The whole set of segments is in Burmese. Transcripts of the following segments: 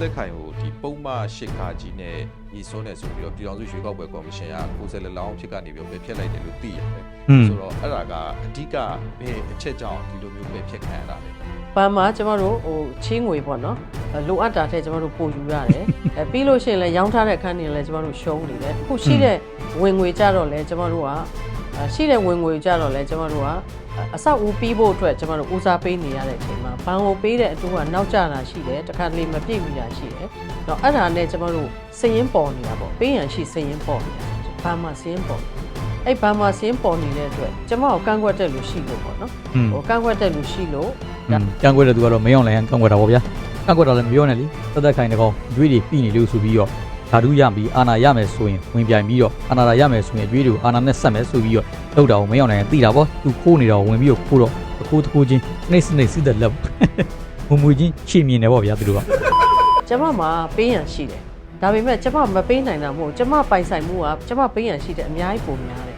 သက်ခိုင်ကိုဒီပုံမှန်ရှစ်ခါကြီးနဲ့ညီစွန်းနေဆိုပြီးတော့ပြည်တော်စုရွေးကောက်ပွဲကော်မရှင်ကကိုယ်စားလှယ်လောင်းဖြစ်ကနေပြီးတော့ပဲဖြတ်လိုက်တယ်လို့သိရတယ်อืมဆိုတော့အဲ့ဒါကအဓိကဘယ်အချက်ကြောင့်ဒီလိုမျိုးပဲဖြတ်ခံရတာလဲပန်းမှာကျမတို့ဟိုချင်းငွေပေါ့နော်အဲလိုအပ်တာတဲ့ကျမတို့ပို့ယူရတယ်အဲပြီးလို့ရှိရင်လည်းရောင်းထားတဲ့အခန်းတွေလည်းကျမတို့ရှုံးနေတယ်အခုရှိတဲ့ဝင်ငွေကြတော့လည်းကျမတို့ကအဲ ရှိတဲ့ဝင်ငွေကြတော့လည်းကျမတို့ကအဆောက်အဦပြီးဖို့အတွက်ကျမတို့ဦးစားပေးနေရတဲ့အချိန်မှာဘဏ်ကိုပေးတဲ့အတူကနောက်ကျတာရှိတယ်တခါတလေမပြည့်မိတာရှိတယ်တော့အဲ့ဒါနဲ့ကျမတို့စည်ရင်ပေါ်နေတာပေါ့ပေးရန်ရှိစည်ရင်ပေါ်နေတာဘဏ်မှာစည်ရင်ပေါ်နေအဲ့ဘဏ်မှာစည်ရင်ပေါ်နေတဲ့အတွက်ကျမတို့ကန့်ကွက်တဲ့လူရှိလို့ပေါ့နော်อืมဟိုကန့်ကွက်တဲ့လူရှိလို့ကန့်ကွက်တဲ့သူကတော့မရောက်နိုင်ကန့်ကွက်တာပေါ့ဗျာကန့်ကွက်တာလည်းမပြောနဲ့လေသက်သက်ခိုင်တကောင်အကျွေးတွေပြီးနေလို့ဆိုပြီးတော့ ဓာတုရပြီးအာနာရမယ်ဆိုရင်ဝင်ပြိုင်ပြီးတော့အာနာရမယ်ဆိုရင်အကျွေးတွေကိုအာနာနဲ့ဆက်မယ်ဆိုပြီးတော့လောက်တာကိုမရောက်နိုင်သိတာပေါ့သူခိုးနေတော့ဝင်ပြီးတော့ခိုးတော့တခိုးတခိုးချင်းနှိမ့်စနှိမ့်စစ်တဲ့လက်မမူချင်းရှည်မြင်တယ်ပေါ့ဗျာသူတို့ကကျမမှာပေးရန်ရှိတယ်ဒါပေမဲ့ကျမမပေးနိုင်တာမဟုတ်ကျမပိုင်ဆိုင်မှုကကျမပေးရန်ရှိတယ်အများကြီးပုံများတယ်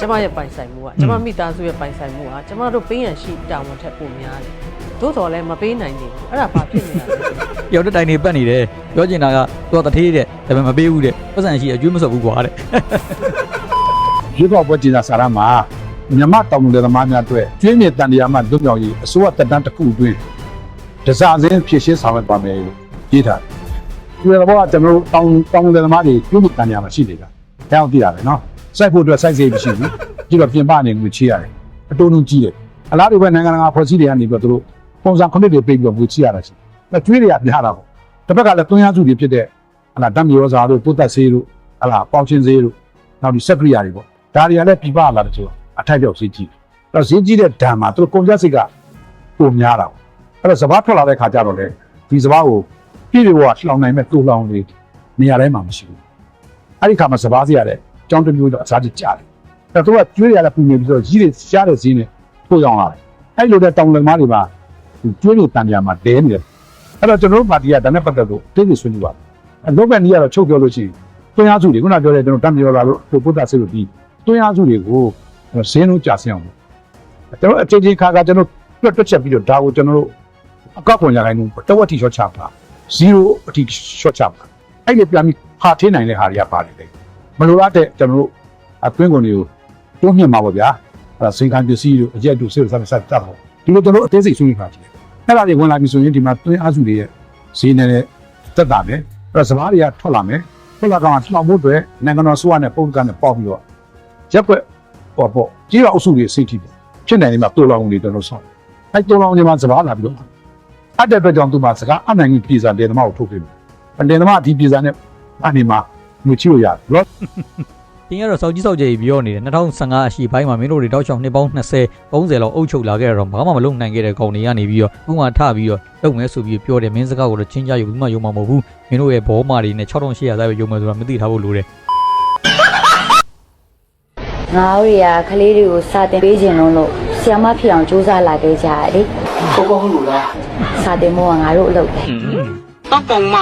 ကျမရဲ့ပိုင်ဆိုင်မှုကကျမမိသားစုရဲ့ပိုင်ဆိုင်မှုကကျမတို့ပေးရန်ရှိတာဝန်ထက်ပုံများတယ် သို့တော်လည်းမပေးနိုင်ဘူးအဲ့ဒါဘာဖြစ်နေတာလဲရောက်တဲ့တိုင်နေပတ်နေတယ်ပြောချင်တာကသူကတထေးတဲ့ဒါပေမဲ့မပေးဘူးတဲ့ပတ်စံရှိအကျွေးမစော်ဘူးကွာတဲ့ရွေးကောက်ပွဲကျင်းစာစာရမှာမြမတောင်လူသမားများအတွက်ကျွေးမြေတန်တရားမှလွတ်မြောက်ရေးအစိုးရတက်တန်းတစ်ခုအတွင်းဒဇာစင်းဖြည့်ရှင်းဆောင်ရွက်ပါမယ်လို့ရေးထားတယ်။ဒီတော့ကကျွန်တော်တို့တောင်တောင်လူသမားတွေကျွေးမြေတန်တရားမှာရှိနေတာ။အဲအောင်သိတာပဲနော်။စိုက်ဖို့အတွက်စိုက်စိတ်မရှိဘူး။ပြီးတော့ပြင်ပနေငွေချေရတယ်။အတုံးလုံးကြီးတယ်။အလားတူပဲနိုင်ငံတကာဖွဲ့စည်းတွေကနေပြီးတော့သူတို့ ပုံစံခုနှစ်တွေပြေးပြီးတော့ငွေချရတာရှိတယ်။အဲကျွေးတွေကပြတာပေါ့။တစ်ဘက်ကလည်းသွင်းရစုတွေဖြစ်တဲ့ဟလာတမ်မျိုးစာတို့ပုတ်သက်ဆေးတို့ဟလာပေါင်ချင်းဆေးတို့နောက်ဒီစက်ကရိယာတွေပေါ့။ဒါတွေကလည်းပြပလာတယ်ဆိုတော့အထိုက်ပြောက်ဈေးကြီးတယ်။အဲ့တော့ဈေးကြီးတဲ့ဓာတ်မှာသူတို့ကုန်ကျစရိတ်ကပုံများတာပေါ့။အဲ့တော့စဘာထွက်လာတဲ့ခါကျတော့လေဒီစဘာကိုပြည့်ပြည့်ဝဝလှောင်နိုင်မဲ့တူလှောင်လေးနေရာတိုင်းမှာမရှိဘူး။အဲ့ဒီခါမှာစဘာစီရတယ်ကြောင်းတစ်မျိုးတော့အစားကြီးကြားတယ်။အဲ့တော့သူကကျွေးရတဲ့ပုံနေပြီးတော့ကြီးတွေရှားတဲ့ဈေးနဲ့ထိုးကြောင်လာတယ်။အဲ့လိုတဲ့တောင်လယ်မားတွေမှာ ကျွေးလို့တန်ပြာမှာတဲနေတယ်။အဲ့တော့ကျွန်တော်တို့ပါတီကဒါနဲ့ပတ်သက်လို့တိတိဆွေးနွေးပါတယ်။အလုပ်ပဲနေရတော့ချုပ်ပြောလို့ရှိရင်တွင်းအားစုတွေခုနပြောတဲ့ကျွန်တော်တမ်းပြောလာလို့ပုဒ်တာဆေးလို့ပြီးတွင်းအားစုတွေကိုဈေးနှုန်းကျဆင်းအောင်ကျွန်တော်အချင်းချင်းခါခါကျွန်တော်တွက်တွက်ချက်ပြီးတော့ဒါကိုကျွန်တော်တို့အကောက်ခွန်ရခိုင်နှုန်းတဝက်ထိ short ချပါ0အထိ short ချပါအဲ့ဒီပြန်ပြီးဟာထင်းနိုင်တဲ့ဟာတွေကပါတယ်လေမလိုလားတဲ့ကျွန်တော်တို့အတွင်းကုန်တွေကိုတိုးမြင့်မှာပေါ့ဗျာအဲ့ဒါစိန်ခံပစ္စည်းတို့အရက်တို့ဆေးတို့စသဖြင့်တတ်ပေါ့ဒီလိုကျွန်တော်တို့အသေးစိတ်ဆွေးနွေးပါကြည့် အဲ့ဒါတွေဝင်လာပြီဆိုရင်ဒီမှာတွင်းအားစုတွေရဲ့ဈေးနဲ့တက်တာပဲအဲ့တော့စမားတွေကထွက်လာမယ်ထွက်လာကောင်ကလှောင်ဖို့အတွက်နိုင်ငံတော်စိုးရနဲ့ပုံစံနဲ့ပေါက်ပြီးတော့ရက်ွက်ပေါ့ပေါ့ကြီးတော်အုပ်စုတွေစိတ်ထိတယ်ဖြစ်နိုင်နေမှာတိုးလောင်တွေတော်တော်ဆောင်းအဲ့တိုးလောင်တွေမှာစမားလာပြီးတော့အဲ့တဲ့အတွက်ကြောင့်သူမှာစကားအနိုင်ကြီးပြည်စာတယ်သမားကိုထုတ်ပေးမယ်တယ်သမားဒီပြည်စာနဲ့အနေမှာငွေချိလို့ရတယ်နော် တင်းကတော့စောက်ကြီးစောက်ကြီးပြောနေတယ်2015အရှိပိုင်းမှာမင်းတို့တွေတောက်ချောင်းနှစ်ပေါင်း20 30လောက်အုပ်ချုပ်လာခဲ့တော့ဘာမှမလုပ်နိုင်ခဲ့တဲ့ကောင်တွေကနေပြီးတော့ဥမာထပြီးတော့လုပ်မယ်ဆိုပြီးပြောတယ်မင်းစကားကိုတော့ချင်းကြယူပြီးမှယုံမှာမဟုတ်ဘူးမင်းတို့ရဲ့ဘောမာတွေနဲ့6800သားပဲယုံမယ်ဆိုတာမသိထားဖို့လိုတယ်ငါတို့တွေကကလေးတွေကိုစာတင်ပေးခြင်းလုံးလို့ဆ iam မဖြစ်အောင်စူးစမ်းလာခဲ့ကြရတယ်ဟုတ်ကောဟုတ်လို့လား။စာတင်မို့ကငါတို့အလုပ်ပဲတော့ကောင်မ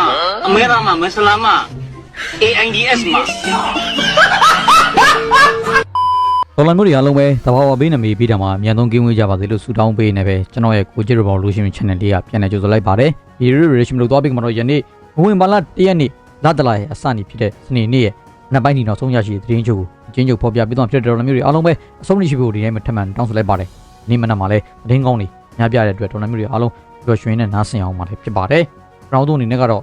အမေရာမမဆလာမ AIDS မှာ ဒေါ်လာမျိုးတွေအားလုံးပဲတဘာဝဘေးနမီပြီးတာမှာအမြန်ဆုံးကင်းဝေးကြပါစေလို့ဆုတောင်းပေးနေပဲကျွန်တော်ရဲ့ကိုကြည့်ရပေါလို့ရှိရင် channel လေးကပြန်လည်ကြိုဆိုလိုက်ပါတယ်ဒီ relation လို့သွားပြီးမှတော့ယနေ့ဘဝင်ဘာလတရက်နေ့လတ်တလာရဲ့အစနေဖြစ်တဲ့စနေနေ့ရဲ့နှစ်ပိုင်းဒီနောက်ဆုံးရရှိတဲ့သတင်းချုပ်ကိုအချင်းချုပ်ဖော်ပြပေးသွားဖြစ်တဲ့ဒေါ်လာမျိုးတွေအားလုံးပဲအဆုံးရှိဖို့ဒီနေ့မှထပ်မံတောင်းဆိုလိုက်ပါတယ်နေ့မနက်မှာလည်းသတင်းကောင်းတွေများပြတဲ့အတွက်ဒေါ်လာမျိုးတွေအားလုံးပျော်ရွှင်နဲ့နားဆင်အောင်မှာလည်းဖြစ်ပါတယ်ပရောင်းသူအနေနဲ့ကတော့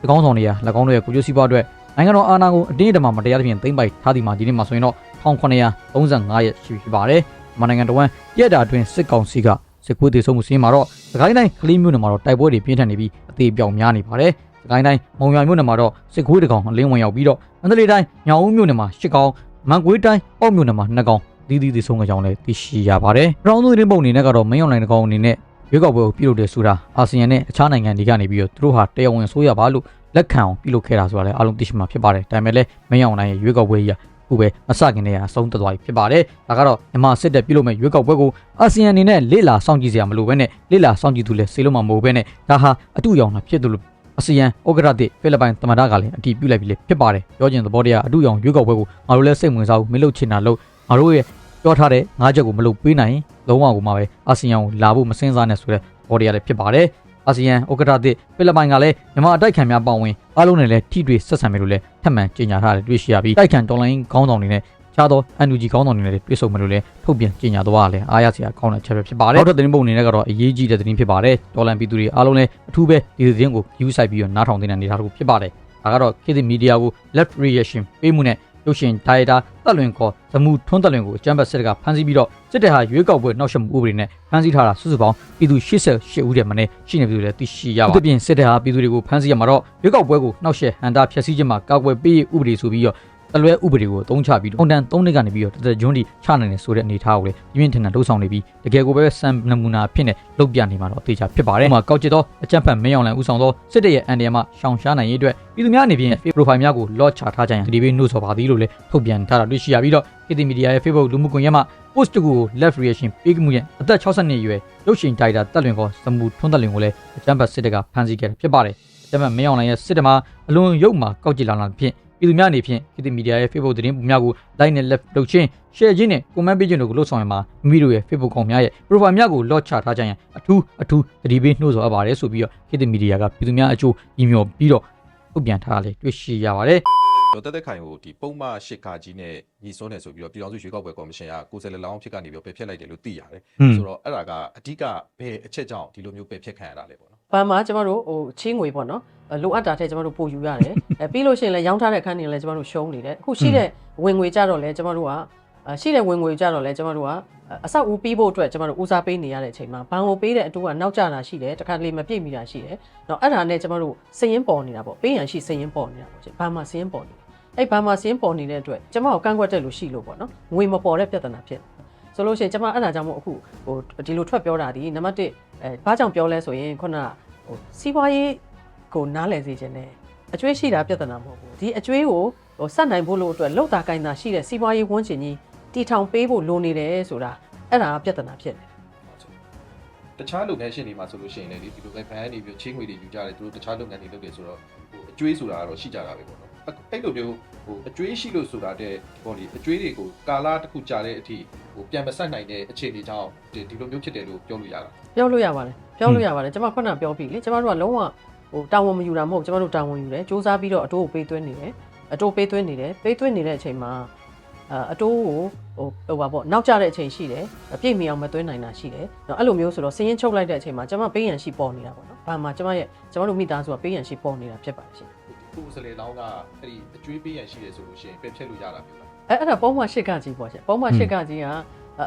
ဒီကောင်းဆောင်တွေက၎င်းတို့ရဲ့ကိုကျိုးစီးပွားအတွက် နိုင်ငံတော်အာဏာကိုအတင်းအဓမ္မမတရားသဖြင့်သိမ်းပိုက်ထားသည်မှာဒီနေ့မှာဆိုရင်တော့1935ရက်ရှိပြီဖြစ်ပါတယ်။မနိုင်ငံတော်ဝန်ရက်တာအတွင်းစစ်ကောင်စီကစစ်ကွေးတေဆုံးမှုစင်းမှာတော့စကိုင်းတိုင်းကလေးမျိုးနယ်မှာတော့တိုက်ပွဲတွေပြင်းထန်နေပြီးအသေးပြောင်များနေပါတယ်။စကိုင်းတိုင်းမုံရွာမျိုးနယ်မှာတော့စစ်ကွေးတကောင်အလင်းဝင်ရောက်ပြီးတော့မန္တလေးတိုင်းညောင်ဦးမျိုးနယ်မှာရှစ်ကောင်မန်ကွေးတိုင်းပေါ့မျိုးနယ်မှာနှစ်ကောင်သီးသီးတေဆုံးကြကြောင်းလည်းသိရှိရပါတယ်။ရောင်းသူရင်းပုံအနေနဲ့ကတော့မင်းအောင်လိုင်းတကောင်အနေနဲ့ရွေးကောက်ပွဲကိုပြုလုပ်တဲ့ဆိုတာအာဆီယံနဲ့အခြားနိုင်ငံတွေကနေပြီးတော့သူတို့ဟာတရားဝင်ဆိုရပါလို့ လက်ခံအောင်ပြုလုပ်ခဲ့တာဆိုတာလည်းအားလုံးသိရှိမှာဖြစ်ပါတယ်။ဒါပေမဲ့လည်းမင်းအောင်လိုင်းရဲ့ရွေးကောက်ပွဲကြီးကခုပဲမစခင်တည်းကအဆုံးသတ်သွားပြီဖြစ်ပါတယ်။ဒါကတော့မြန်မာစစ်တပ်ပြုလုပ်မဲ့ရွေးကောက်ပွဲကိုအာဆီယံအနေနဲ့လေ့လာစောင့်ကြည့်စရာမလိုဘဲနဲ့လေ့လာစောင့်ကြည့်သူလည်းစေလို့မှမဟုတ်ဘဲနဲ့ဒါဟာအတူရောင်တာဖြစ်သူလို့အာဆီယံဩဂရတိဖိလစ်ပိုင်သမ္မတကလည်းအတည်ပြုလိုက်ပြီလေဖြစ်ပါတယ်။ပြောချင်သဘောတရားအတူရောင်ရွေးကောက်ပွဲကိုငါတို့လည်းစိတ်ဝင်စားဘူးမလုပ်ချင်တာလို့ငါတို့ရဲ့ပြောထားတဲ့ငါးချက်ကိုမလုပ်ပေးနိုင်ရင်လုံးဝကိုမှပဲအာဆီယံကိုလာဖို့မစင်စားနဲ့ဆိုတဲ့သဘောတရားလည်းဖြစ်ပါတယ်။ အာဆီယံဥက္ကဋ္ဌသစ်ဖိလစ်ပိုင်ကလည်းမြန်မာအတိုက်ခံများပါဝင်အားလုံးနဲ့လည်းထိတွေ့ဆက်ဆံမယ်လို့လည်းထပ်မံကြေညာထားတယ်တွေ့ရှိရပြီးတိုက်ခံတော်လိုင်းခေါင်းဆောင်တွေနဲ့ခြားသော NUG ခေါင်းဆောင်တွေနဲ့လည်းတွေ့ဆုံမယ်လို့လည်းထုတ်ပြန်ကြေညာသွားတာလည်းအားရစရာကောင်းတဲ့ချက်ပဲဖြစ်ပါတယ်နောက်ထပ်သတင်းပုံအနေနဲ့ကတော့အရေးကြီးတဲ့သတင်းဖြစ်ပါတယ်တော်လန်ပြည်သူတွေအားလုံးလည်းအထူးပဲဒီသတင်းကို view ဆိုင်ပြီးတော့နားထောင်နေတဲ့အနေအထားတစ်ခုဖြစ်ပါတယ်ဒါကတော့ခေတ်သစ်မီဒီယာကို left reaction ပေးမှုနဲ့ရုပ်ရှင်ဒါရိုက် တာတက်လွင်ခေါ်သမှုထွန်းတက်လွင်ကိုအကြမ်းဖက်စစ်တပ်ကဖမ်းဆီးပြီးတော့စစ်တပ်ဟာရွေးကောက်ပွဲနှောက်ယှက်မှုဥပဒေနဲ့ဖမ်းဆီးထားတာစုစုပေါင်းပြည်သူ88ဦးတည်းမနဲ့ရှိနေပြီလို့လည်းသိရှိရပါတယ်။ဒီပြင်စစ်တပ်ဟာပြည်သူတွေကိုဖမ်းဆီးရမှာတော့ရွေးကောက်ပွဲကိုနှောက်ယှက်ဟန်တာဖျက်ဆီးခြင်းမှာကာကွယ်ပေးရေးဥပဒေဆိုပြီးတော့ တလွဲဥပဒေကိုအသုံးချပြီးတော့ပုံတန်3နှစ်ကနေပြီးတော့တသက်ကျွန်းတီချနိုင်တယ်ဆိုတဲ့အနေအထားကိုလည်းပြင်းပြင်းထန်ထန်လှုပ်ဆောင်နေပြီးတကယ်ကိုပဲစံနမူနာဖြစ်နေလုတ်ပြနေမှာတော့အသေးချာဖြစ်ပါတယ်။ဥပမာကောက်ကျစ်သောအကြမ်းဖက်မင်းအောင်လှိုင်ဦးဆောင်သောစစ်တပ်ရဲ့အန်ဒီယမ်မှရှောင်ရှားနိုင်ရေးအတွက်ပြည်သူများအနေဖြင့် profile များကို lock ချထားကြရင်ဒီဘေးနှုတ်ဆော်ပါသည်လို့လည်းထုတ်ပြန်ထားတာတွေ့ရှိရပြီးတော့ KT Media ရဲ့ Facebook လူမှုကွန်ရက်မှာ post တစ်ခုကို left reaction ပေးမှုရဲ့အသက်62နှစ်အရွယ်ရုပ်ရှင်ဒါရိုက်တာတက်လွင်ခေါ်စမူထွန်းတက်လွင်ကိုလည်းအကြမ်းဖက်စစ်တပ်ကဖမ်းဆီးခဲ့တာဖြစ်ပါတယ်။အကြမ်းဖက်မင်းအောင်လှိုင်ရဲ့စစ်တပ်မှာအလွန်ရုပ်မှာကောက်ကျစ်လာလာဖြင့် ပြည်သူများအနေဖြင့် KT Media ရဲ့ Facebook သတင်းပုံများကို like နဲ့ left လုပ်ခြင်း share ခြင်းနဲ့ comment ပေးခြင်းတို့ကိုလုပ်ဆောင်ရမှာမိမိတို့ရဲ့ Facebook ကောင်များရဲ့ profile များကို lock ချထားကြရင်အထူးအထူးသတိပေးနှိုးဆော်အပ်ပါတယ်ဆိုပြီးတော့ KT Media ကပြည်သူများအကျိုးညီမျှပြီးတော့ထုတ်ပြန်ထားတာလေတွေ့ရှိရပါတယ်ဒေါ်တက်တက်ခိုင်ကိုဒီပုံမှန်ရှစ်ခါကြီးနဲ့ညီစွန်းတယ်ဆိုပြီးတော့ပြည်တော်စုရွေးကောက်ပွဲကော်မရှင်ကကိုယ်စားလှယ်လောင်းဖြစ်ကနေပြီးတော့ပယ်ဖျက်လိုက်တယ်လို့သိရတယ်ဟွန်းဆိုတော့အဲ့ဒါကအဓိကဘယ်အချက်ကြောင့်ဒီလိုမျိုးပယ်ဖျက်ခံရတာလဲပေါ့ နော်။ဘာမှကျမတို့ဟိုချင်းငွေပေါ့နော်။လိုအပ်တာထက်ကျမတို့ပို့ယူရတယ်။အဲပြီးလို့ရှိရင်လည်းရောင်းထားတဲ့အခန်းတွေလည်းကျမတို့ရှုံးနေတယ်။အခုရှိတဲ့ဝင်ငွေကြတော့လည်းကျမတို့ကအာရှိတဲ့ဝင်ငွေကြတော့လည်းကျမတို့ကအဆောက်အဦပြီးဖို့အတွက်ကျမတို့ဦးစားပေးနေရတဲ့အချိန်မှာဘဏ်ကိုပေးတဲ့အတူကနောက်ကျတာရှိတယ်တခါတလေမပြည့်မိတာရှိတယ်။တော့အဲ့ဒါနဲ့ကျမတို့စည်ရင်ပေါ်နေတာပေါ့ပေးရန်ရှိစည်ရင်ပေါ်နေတာပေါ့။ဘာမှစည်ရင်ပေါ်နေတယ်။အဲ့ဘာမှစည်ရင်ပေါ်နေတဲ့အတွက်ကျမတို့ကန့်ကွက်တဲ့လူရှိလို့ပေါ့နော်။ငွေမပေါ်တဲ့ပြဿနာဖြစ်တယ်ဆိုလို့ရှိရင်ကျမအဲ့ဒါကြောင့်မို့အခုဟိုဒီလိုထွက်ပြောတာဒီနံပါတ်1 အဲဘာကြောင့်ပြောလဲဆိုရင်ခုနကဟိုစီးပွားရေးကိုနားလည်စေခြင်းနဲ့အကျွေးရှိတာပြဿနာမဟုတ်ဘူးဒီအကျွေးကိုဟိုဆက်နိုင်ဖို့လို့အတွက်လောက်တာကိုင်းတာရှိတဲ့စီးပွားရေးဝန်းကျင်ကြီးတီထောင်ပေးဖို့လိုနေတယ်ဆိုတာအဲ့ဒါကပြဿနာဖြစ်တယ်တခြားလုပ်ငန်းရှင်တွေမှာဆိုလို့ရှိရင်လည်းဒီလိုပဲဘန်ကနေပြီးချင်းငွေတွေယူကြတယ်သူတို့တခြားလုပ်ငန်းတွေလုပ်တယ်ဆိုတော့ဟိုအကျွေးဆိုတာကတော့ရှိကြတာပဲပေါ့နော်အဲ့လိုမျိုးဟိုအကျွေးရှိလို့ဆိုတာတဲ့ဟိုဒီအကျွေးတွေကိုကာလာတစ်ခုကြာတဲ့အထိဟိုပြန်မဆက်နိုင်တဲ့အခြေအနေကြောင့်ဒီဒီလိုမျိုးဖြစ်တယ်လို့ပြောလို့ရတာ ပြောလို့ရပါတယ်ပြောလို့ရပါတယ်ကျွန်မခုနပြောပြီလေကျွန်မတို့ကလုံးဝဟိုတာဝန်မယူတာမဟုတ်ကျွန်မတို့တာဝန်ယူတယ်စူးစမ်းပြီးတော့အတိုးကိုပေးသွင်းနေတယ်အတိုးပေးသွင်းနေတယ်ပေးသွင်းနေတဲ့အချိန်မှာအအတိုးကိုဟိုဟိုပါပေါ့နောက်ကျတဲ့အချိန်ရှိတယ်အပြည့်မီအောင်မသွင်းနိုင်တာရှိတယ်နော်အဲ့လိုမျိုးဆိုတော့စည်ရင်ချုပ်လိုက်တဲ့အချိန်မှာကျွန်မပေးရန်ရှိပေါ်နေတာပေါ့နော်ဘာမှကျွန်မရဲ့ကျွန်မတို့မိသားစုကပေးရန်ရှိပေါ်နေတာဖြစ်ပါတယ်ရှင်ကိုယ်စလေလောင်းကအဲ့ဒီအကျွေးပေးရရှိတယ်ဆိုလို့ရှိရင်ပယ်ဖျက်လို့ရတာမျိုးလားအဲအဲ့ဒါပုံမှန်ရှစ်ကကြီးပေါ့ရှင်ပုံမှန်ရှစ်ကကြီးက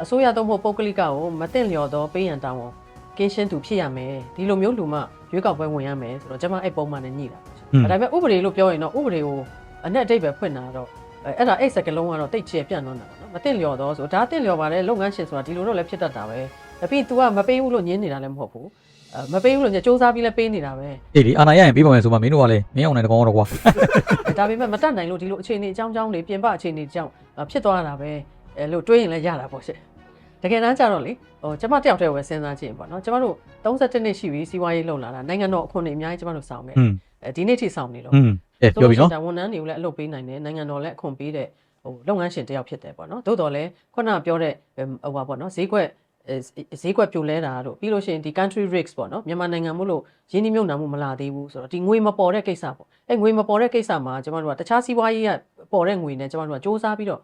အစိုးရသုံးဖို့ပုဂ္ဂလိကကိုမတင်လျော်တော့ပေးရန်တောင်းဝန် ကင်းရှင်းသူဖြစ်ရမယ်ဒီလိုမျိုးလူမှရွေးကောက်ပွဲဝင်ရမယ်ဆိုတော့ကျွန်မအဲ့ပုံမှန်နဲ့ညှိတာပေါ့ရှင်ဒါပေမဲ့ဥပဒေလို့ပြောရင်တော့ဥပဒေကိုအနက်အတိတ်ပဲဖွင့်တာတော့အဲအဲ့ဒါအဲ့စကလုံးကတော့တိတ်ချေပြန့်သွားတာပေါ့နော်မတင်လျော်တော့ဆိုဒါတင်လျော်ပါတယ်လုပ်ငန်းရှင်ဆိုတာဒီလိုတော့လည်းဖြစ်တတ်တာပဲဒါပြီး तू ကမပေးဘူးလို့ညင်းနေတာလည်းမဟုတ်ဘူးအဲမပေးဘူးလို့ညစူးစမ်းပြီးလည်းပေးနေတာပဲအေးဒီအာနာရရင်ပြီးပါမယ်ဆိုမှမင်းတို့ကလည်းမင်းအောင်နိုင်တကောင်းတော့ကွာအဲဒါပေမဲ့မတတ်နိုင်လို့ဒီလိုအခြေအနေအကြောင်းကြောင်းလေးပြင်ပအခြေအနေကြောင်းအာဖြစ်သွားတာပဲအဲလို့တွေးရင်လည်းရတာပေါ့ရှင့်တကယ်တမ်းကျတော့လေ ဟိုကျမတယောက်တည်းဝယ်စဉ်းစားကြည့်ရင်ပေါ့နော်ကျမတို့31နှစ်ရှိပြီစီးပွားရေးလုပ်လာတာနိုင်ငံတော်အခွင့်အရေးအများကြီးကျမတို့ဆောင်မယ်အဲဒီနေ့ထိဆောင်နေတော့အဲပြောပြီနော်ဝန်ထမ်းတွေကိုလည်းအလုပ်ပေးနိုင်တယ်နိုင်ငံတော်လည်းအခွင့်ပေးတဲ့ဟိုလုပ်ငန်းရှင်တယောက်ဖြစ်တယ်ပေါ့နော်သို့တော်လည်းခုနပြောတဲ့ဟိုပါပေါ့နော်ဈေးကွက်ဈေးကွက်ပြိုလဲတာတို့ပြီးလို့ရှိရင်ဒီ country risks ပေါ့နော်မြန်မာနိုင်ငံမို့လို့ရင်းနှီးမြှုပ်နှံမှုမလာသေးဘူးဆိုတော့ဒီငွေမပေါ်တဲ့ကိစ္စပေါ့အဲငွေမပေါ်တဲ့ကိစ္စမှာကျမတို့ကတခြားစီးပွားရေးကပေါ်တဲ့ငွ e နဲ့ကျမတို့ကစ조사ပြီးတော့